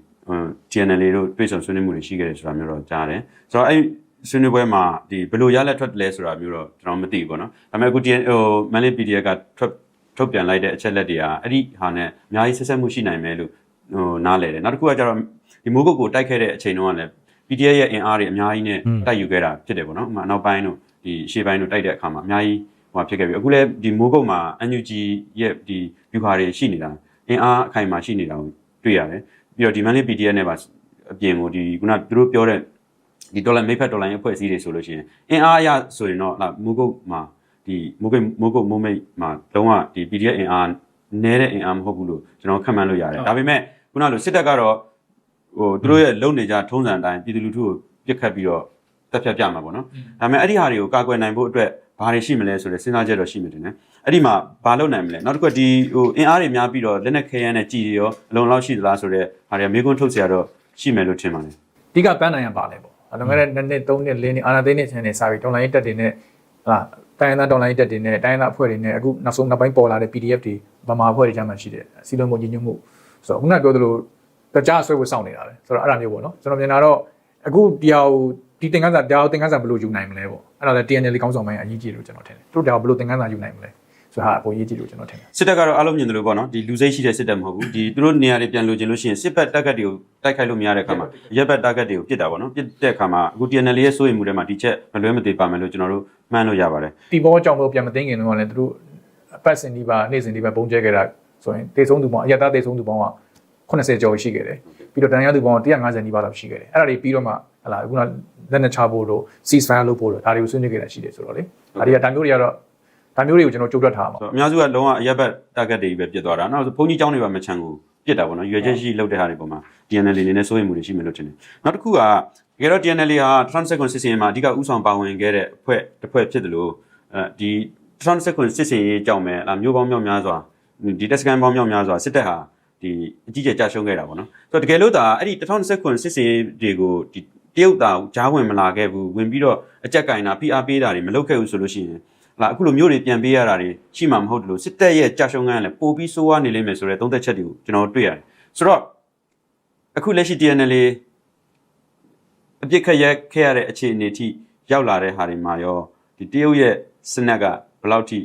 TNL တို့တွေ့ဆုံဆွေးနွေးမှုတွေရှိခဲ့တယ်ဆိုတာမျိုးတော့ကြားတယ်ဆိုတော့အဲ့ဆွေးနွေးပွဲမှာဒီဘယ်လိုရလက်ထွက်တယ်လဲဆိုတာမျိုးတော့ကျွန်တော်မသိဘူးပေါ့နော်ဒါပေမဲ့အခု TN ဟို Manly PDF ကထွက် ထုတ်ပြန်လိုက်တဲ့အချက်လက်တွေကအဲ့ဒီဟာနဲ့အများကြီးဆက်ဆက်မှုရှိနိုင်မယ်လို့ဟိုနားလည်တယ်နောက်တစ်ခုကကျတော့ဒီမိုးကုတ်ကိုတိုက်ခဲ့တဲ့အချိန်တုန်းကလည်း PDF ရဲ့အင်အားတွေအများကြီးနဲ့တိုက်ယူခဲ့တာဖြစ်တယ်ပေါ့နော်ဥပမာနောက်ပိုင်းတို့ဒီရှေ့ပိုင်းတို့တိုက်တဲ့အခါမှာအများကြီးဟိုဖြစ်ခဲ့ပြီအခုလည်းဒီမိုးကုတ်မှာ NUG ရဲ့ဒီ view ဟာတွေရှိနေတာအင်အားအခိုင်အမာရှိနေတာကိုတွေ့ရတယ်ပြီးတော့ဒီ Manly PDF နဲ့ပါအပြင်ကိုဒီခုနသူတို့ပြောတဲ့ဒီဒေါ်လာမိဖက်ဒေါ်လာရဲ့အဖွဲ့အစည်းတွေဆိုလို့ရှိရင်အင်အားအရဆိုရင်တော့မိုးကုတ်မှာ ဒီမိုးကိတ်မိုးကုတ်မိုးမိတ်မှာလုံးဝဒီ PDF အင်အားနဲတဲ့အင်အားမဟုတ်ဘူးလို့ကျွန်တော်ခံမှန်းလို့ရတယ်ဒါပေမဲ့ခုနလိုစစ်တပ်ကတော့ဟိုသူတို့ရဲ့လုံနေကြထုံးစံအတိုင်းပြည်သူလူထုကိုပြစ်ခတ်ပြီးတော့တက်ဖြတ်ပြမှာပေါ့နော်ဒါပေမဲ့အဲ့ဒီဟာတွေကိုကာကွယ်နိုင်ဖို့အတွက်ဘာတွေရှိမလဲဆိုတော့စဉ်းစားချက်တော့ရှိမှတင်တယ်အဲ့ဒီမှာဘာလုပ်နိုင်မလဲနောက်တစ်ခုကဒီဟိုအင်အားတွေများပြီးတော့လက်နက်ခဲယမ်းနဲ့ကြည်ရောအလုံးလောက်ရှိသလားဆိုတော့ဟာတွေမေးခွန်းထုတ်စရာတော့ရှိမယ်လို့ထင်ပါတယ်အဓိကပန်းနိုင်ရပါလေပေါ့အဲ့တော့ငါလည်းနှစ်နှစ်သုံးနှစ်လေးနှစ်အာနာသိန်းနဲ့ဆန်နေစာပြီးတော်လိုင်းတက်တင်နဲ့ဟာ တိုင်းရင်းသားဒေါ်လာရင်းတက်တွေနဲ့တိုင်းရင်းသားအဖွဲ့တွေနဲ့အခုနောက်ဆုံးနောက်ပိုင်းပေါ်လာတဲ့ PDF တွေဗမာအဖွဲ့တွေကြားမှာရှိတယ်။စီလုံးမညီညွတ်မှုဆိုတော့ခုနပြောသလိုတကြားဆွဲဝစောင့်နေတာပဲ။ဆိုတော့အဲ့ဒါမျိုးပေါ့နော်။ကျွန်တော်မြင်တာတော့အခုဒီဟာကိုဒီသင်္ကန်းစာတရားသင်္ကန်းစာဘယ်လိုယူနိုင်မလဲပေါ့။အဲ့ဒါလည်း TNL ကောင်းဆောင်ပိုင်းအရေးကြီးတယ်လို့ကျွန်တော်ထင်တယ်။သူတို့တရားဘယ်လိုသင်္ကန်းစာယူနိုင်မလဲ ဆိုတော့ဟာအပေါ်ရေးကြီးလို့ကျွန်တော်ထင်တယ်။စစ်တပ်ကတော့အားလုံးမြင်တယ်လို့ပေါ့နော်။ဒီလူစိတ်ရှိတဲ့စစ်တပ်မဟုတ်ဘူး။ဒီသူတို့နေရာတွေပြန်လိုချင်လို့ရှိရင်စစ်ဘက်တက်ကတ်တွေကိုတိုက်ခိုက်လို့မရတဲ့အခါမှာရက်ဘက်တက်ကတ်တွေကိုပြစ်တာပေါ့နော်။ပြစ်တဲ့အခါမှာအခု TNL ရဲ့စိုးရိမ်မှုတွေမှာဒီချက်မလွဲမသွေပါမယ်လို့ကျွန်တော်တို့မှန်းလို့ရပါတယ်။တီဘောကြောင့်တော့ပြန်မသိငင်တော့လည်းသူတို့အပတ်စဉ်ဒီပါနေ့စဉ်ဒီပါပုံကျဲခဲ့တာဆိုရင်တေဆုံးသူပေါင်းအရတာတေဆုံးသူပေါင်းက80ကျော်ရှိခဲ့တယ်။ပြီးတော့တန်ရသူပေါင်း150နီးပါးလောက်ရှိခဲ့တယ်။အဲ့ဒါတွေပြီးတော့မှဟလာအခုနလက်နဲ့ချဖို့တို့ ceasefire လုပ်ဖို့တို့ဒါတွေကိုဆွေးနွေးခဲ့တာရှိတယ်ဆိုတော့လေ။ဒါတွေကဒါမျိုးတွေကတော့ ဒါမျိုးတွေကိုကျွန်တော်ကြိုးတွက်ထားမှာဆိုတော့အများစုကလုံးဝအရက်ဘက် target တွေပဲပြစ်သွားတာနောက်ဆိုဘုန်းကြီးကျောင်းတွေပါမချန်ကိုပြစ်တာပေါ့နော်ရွေချက်ရှိလောက်တဲ့ဟာတွေပုံမှာ DNL နေနဲ့စိုးရိမ်မှုတွေရှိမယ်လို့ထင်တယ်နောက်တစ်ခုကတကယ်တော့ DNL ဟာ30စစ်စင်မှာအဓိကဥဆောင်ပါဝင်ခဲ့တဲ့အဖွဲ့တစ်ဖွဲ့ဖြစ်တယ်လို့အဲဒီ30စစ်စင်ရေးကြောင့်ပဲအမျိုးပေါင်းမြောက်များစွာဒီတက်စကန်ပေါင်းမြောက်များစွာစစ်တပ်ဟာဒီအကြီးကျယ်ကြာရှုံးခဲ့တာပေါ့နော်ဆိုတော့တကယ်လို့ဒါအဲ့ဒီ2019စစ်စင်ရေးတွေကိုဒီတရုတ်တာကြားဝင်မလာခဲ့ဘူးဝင်ပြီးတော့အကြက်ကင်တာဖိအားပေးတာတွေမလုပ်ခဲ့ဘူးဆိုလို့ရှိရင် လာအခုလိုမျိုးတွေပြန်ပေးရတာတွေရှိမှမဟုတ်တယ်လို့စစ်တပ်ရဲ့ကြာရှုံးကန်းလည်းပိုပြီးဆိုးဝါးနေလိမ့်မယ်ဆိုတဲ့သုံးသက်ချက်တွေကိုကျွန်တော်တွေ့ရတယ်ဆိုတော့အခုလက်ရှိ TNL အပြစ်ခက်ရက်ခဲ့ရတဲ့အခြေအနေအထိရောက်လာတဲ့ဟာတွေမှာရောဒီတရုတ်ရဲ့စနက်ကဘယ်လောက်ထိ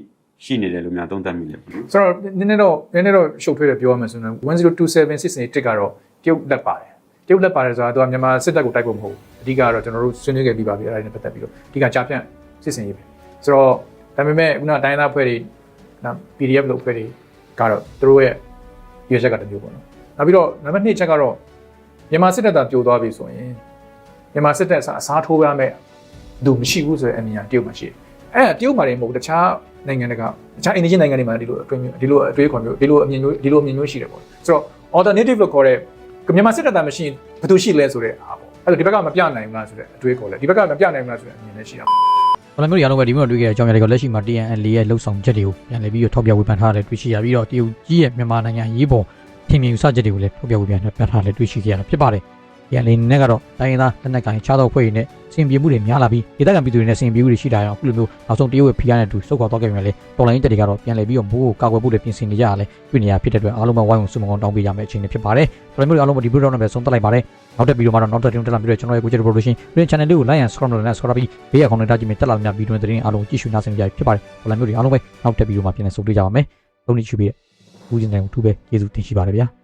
ရှိနေတယ်လို့များသုံးသပ်မိလဲပေါ့နော်ဆိုတော့နည်းနည်းတော့နည်းနည်းတော့ရှုပ်ထွေးတယ်ပြောရမယ်ဆိုရင်1027 6ကတော့တရုတ်လက်ပါတယ်တရုတ်လက်ပါတယ်ဆိုတာသူကမြန်မာစစ်တပ်ကိုတိုက်ဖို့မဟုတ်ဘူးအဓိကတော့ကျွန်တော်တို့ဆွေးနွေးခဲ့ပြီးပါပြီအဲ့ဒါနဲ့ပတ်သက်ပြီးတော့အဓိကကြာပြန့်စစ်စင်ရေးပဲဆိုတော့ ဒါပေမဲ့ခုနတိုင်းသားဖွဲ့တွေနော် PDF လို့ဖွဲ့တွေကတော့သူတို့ရဲ့ရွေးချက်ကတစ်မျိုးပေါ့နော်နောက်ပြီးတော့နံပါတ်2ချက်ကတော့မြန်မာစစ်တပ်ကပြိုသွားပြီဆိုရင်မြန်မာစစ်တပ်အစားထိုးရမယ်သူမရှိဘူးဆိုတဲ့အမြင်ကတရုတ်မှာရှိတယ်အဲ့ဒါတရုတ်မှာလည်းမဟုတ်တခြားနိုင်ငံတကာတခြားအိန္ဒိယနိုင်ငံတွေမှာဒီလိုအတွင်းမျိုးဒီလိုအတွေးခေါ်မျိုးဒီလိုအမြင်မျိုးဒီလိုအမြင်မျိုးရှိတယ်ပေါ့ဆိုတော့ alternative လို့ခေါ်တဲ့မြန်မာစစ်တပ်တာမရှိရင်ဘယ်သူရှိလဲဆိုတဲ့အားပေါ့အဲ့ဒါဒီဘက်ကမပြနိုင်ဘူးလားဆိုတဲ့အတွေးခေါ်လဲဒီဘက်ကမပြနိုင်ဘူးလားဆိုတဲ့အမြင်လည်းရှိတာ ဘာလို့မျိုးတွေအားလုံးပဲဒီမျိုးတွေတွေ့ခဲ့တဲ့အကြောင်းအရာတွေကလက်ရှိမှာ TNL ရဲ့လှုပ်ဆောင်ချက်တွေကိုပြန်လည်ပြီးတော့ထောက်ပြဝေဖန်ထားတယ်တွေ့ရှိရပြီးတော့တရုတ်ကြီးရဲ့မြန်မာနိုင်ငံရေးပေါ်ထင်မြင်ယူဆချက်တွေကိုလည်းထောက်ပြဝေဖန်ပြထားတယ်တွေ့ရှိခဲ့ရတာဖြစ်ပါတယ်။ TNL နဲ့ကတော့တိုင်းရင်းသားလက်နက်ကိုင်ခြားသောအဖွဲ့တွေနဲ့စင်ပြေမှုတွေများလာပြီးဒေသခံပြည်သူတွေနဲ့စင်ပြေမှုတွေရှိတာရောအခုလိုမျိုးနောက်ဆုံးတရုတ်ရဲ့ဖိအားနဲ့အတူစုခွာသွားခဲ့ပြန်လေတော်လိုင်းတက်တွေကတော့ပြန်လည်ပြီးတော့မိုးကိုကာကွယ်ဖို့တွေပြင်ဆင်နေကြရလဲတွေ့နေရဖြစ်တဲ့အတွက်အားလုံးပဲဝိုင်းဝန်းစုမကောင်းတောင်းပေးကြမယ့်အချိန်တွေဖြစ်ပါတယ်။တော်လိုင်းမျိုးတွေအားလုံးပဲဒီဗီဒီယိုတော့ပဲဆုံးသက်လိုက်ပါတယ်။နောက်တဲ့ဗီဒီယိုမှာတော့နောက်တဲ့တင်တက်လာပြီးတော့ကျွန်တော်ရဲ့ကိုကျတဲ့ production ပြင် channel လေးကို like and subscribe လုပ်နေ subscribe ပြီးဘေးအကောင့်နဲ့တားကြည့်မြင်တက်လာမြဗီဒီယိုသတင်းအားလုံးကြည့်ရှုနားဆင်ကြရဖြစ်ပါတယ်။တော်လိုင်းမျိုးတွေအားလုံးပဲနောက်တဲ့ဗီဒီယိုမှာပြန်လည်ဆုံတွေ့ကြပါမယ်။လုံးနေချူပြီးတဲ့ဦးကျင်တဲ့ကိုထူးပဲကျေးဇူးတင်ရှိပါတယ်ဗျာ။